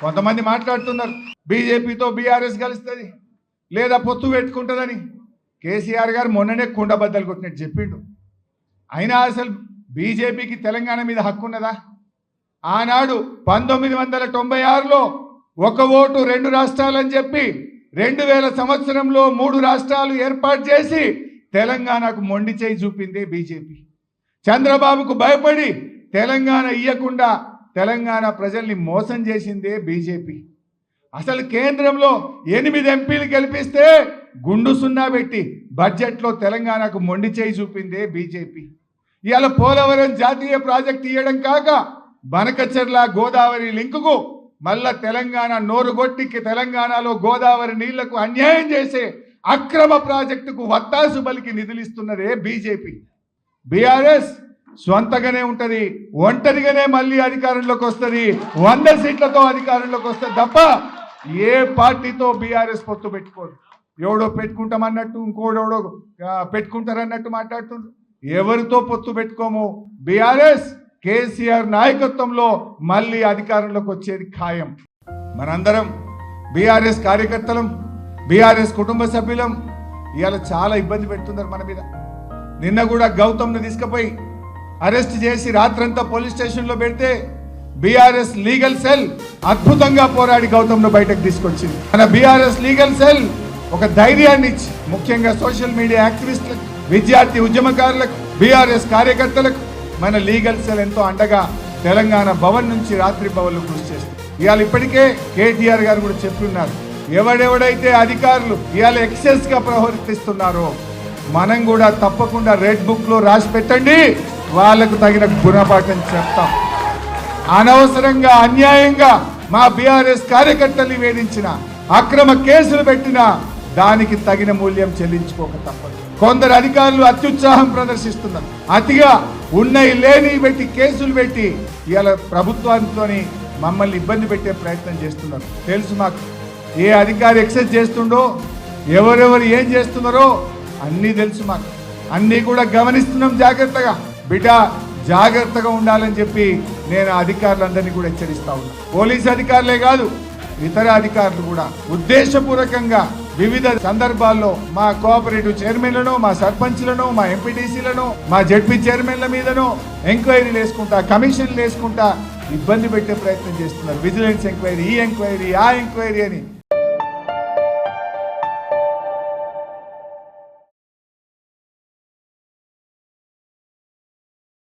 కొంతమంది మాట్లాడుతున్నారు బీజేపీతో బీఆర్ఎస్ కలుస్తుంది లేదా పొత్తు పెట్టుకుంటుందని. కేసీఆర్ గారు మొన్ననే కుండబద్దలు కొట్టినట్టు చెప్పిండు. అయినా అసలు బీజేపీకి తెలంగాణ మీద హక్కు ఉన్నదా? ఆనాడు పంతొమ్మిది వందల తొంభై ఆరులో ఒక ఓటు రెండు రాష్ట్రాలని చెప్పి రెండు వేల సంవత్సరంలో మూడు రాష్ట్రాలు ఏర్పాటు చేసి తెలంగాణకు మొండి చేయి చూపింది బీజేపీ. చంద్రబాబుకు భయపడి తెలంగాణ ఇయ్యకుండా తెలంగాణ ప్రజల్ని మోసం చేసిందే బీజేపీ. అసలు కేంద్రంలో ఎనిమిది ఎంపీలు గెలిపిస్తే గుండు సున్నా పెట్టి బడ్జెట్లో తెలంగాణకు మొండి చేయి చూపిందే బీజేపీ. ఇవాళ పోలవరం జాతీయ ప్రాజెక్ట్ ఇవ్వడం కాక బనకచెర్ల గోదావరి లింకుకు మళ్ళా తెలంగాణ నోరుగొట్టికి తెలంగాణలో గోదావరి నీళ్ళకు అన్యాయం చేసే అక్రమ ప్రాజెక్టుకు వత్తాసు బలికి నిధులిస్తున్నదే బీజేపీ. బీఆర్ఎస్ స్వంతగానే ఉంటుంది ఒంటరిగానే మళ్ళీ అధికారంలోకి వస్తుంది వంద సీట్లతో అధికారంలోకి వస్తుంది తప్ప ఏ పార్టీతో బీఆర్ఎస్ పొత్తు పెట్టుకోదు. ఎవడో పెట్టుకుంటామన్నట్టు ఇంకోడెవడో పెట్టుకుంటారన్నట్టు మాట్లాడుతుండ్రు. ఎవరితో పొత్తు పెట్టుకోము? బీఆర్ఎస్ కేసీఆర్ నాయకత్వంలో మళ్ళీ అధికారంలోకి వచ్చేది ఖాయం. మనందరం బీఆర్ఎస్ కార్యకర్తలం బీఆర్ఎస్ కుటుంబ సభ్యులం. ఇవాళ చాలా ఇబ్బంది పెడుతున్నారు మన మీద. నిన్న కూడా గౌతమ్ను తీసుకుపోయి అరెస్ట్ చేసి రాత్రంతా పోలీస్ స్టేషన్లో పెడితే బీఆర్ఎస్ లీగల్ సెల్ అద్భుతంగా పోరాడి గౌతమ్ను బయటకు తీసుకొచ్చింది. మన బీఆర్ఎస్ లీగల్ సెల్ ఒక ధైర్యాన్ని ఇచ్చి ముఖ్యంగా సోషల్ మీడియా యాక్టివిస్టులకు విద్యార్థి ఉద్యమకారులకు బీఆర్ఎస్ కార్యకర్తలకు మన లీగల్ సెల్ ఎంతో అండగా తెలంగాణ భవన్ నుంచి రాత్రి భవన్లు కృషి చేస్తుంది. ఇవాళ ఇప్పటికే కేటీఆర్ గారు కూడా చెప్తున్నారు ఎవడెవడైతే అధికారులు ఇవాళ ఎక్సెస్గా ప్రవర్తిస్తున్నారో మనం కూడా తప్పకుండా రెడ్ బుక్లో రాసి పెట్టండి. వాళ్ళకు తగిన గుణపాఠం చెప్తాం. అనవసరంగా అన్యాయంగా మా బీఆర్ఎస్ కార్యకర్తల్ని వేధించిన అక్రమ కేసులు పెట్టిన దానికి తగిన మూల్యం చెల్లించుకోక తప్పదు. కొందరు అధికారులు అత్యుత్సాహం ప్రదర్శిస్తున్నారు. అతిగా ఉన్నవి లేని పెట్టి కేసులు పెట్టి ఇవాళ ప్రభుత్వానితోని మమ్మల్ని ఇబ్బంది పెట్టే ప్రయత్నం చేస్తున్నారు. తెలుసు మాకు. ఏ అధికారి ఎక్సెస్ చేస్తుండో ఎవరెవరు ఏం చేస్తున్నారో అన్నీ తెలుసు మాకు. అన్నీ కూడా గమనిస్తున్నాం జాగ్రత్తగా. బిడ్డ జాగ్రత్తగా ఉండాలని చెప్పి నేను అధికారులందరినీ కూడా హెచ్చరిస్తా ఉన్నా. పోలీస్ అధికారులే కాదు ఇతర అధికారులు కూడా. ఉద్దేశపూర్వకంగా వివిధ సందర్భాల్లో మా కోఆపరేటివ్ చైర్మన్లను మా సర్పంచ్లను మా ఎంపీటీసీలను మా జడ్పీ చైర్మన్ల మీదను ఎంక్వైరీలు వేసుకుంటా కమిషన్లు వేసుకుంటా ఇబ్బంది పెట్టే ప్రయత్నం చేస్తున్నారు. విజిలెన్స్ ఎంక్వైరీ ఈ ఎంక్వైరీ ఆ ఎంక్వైరీ అని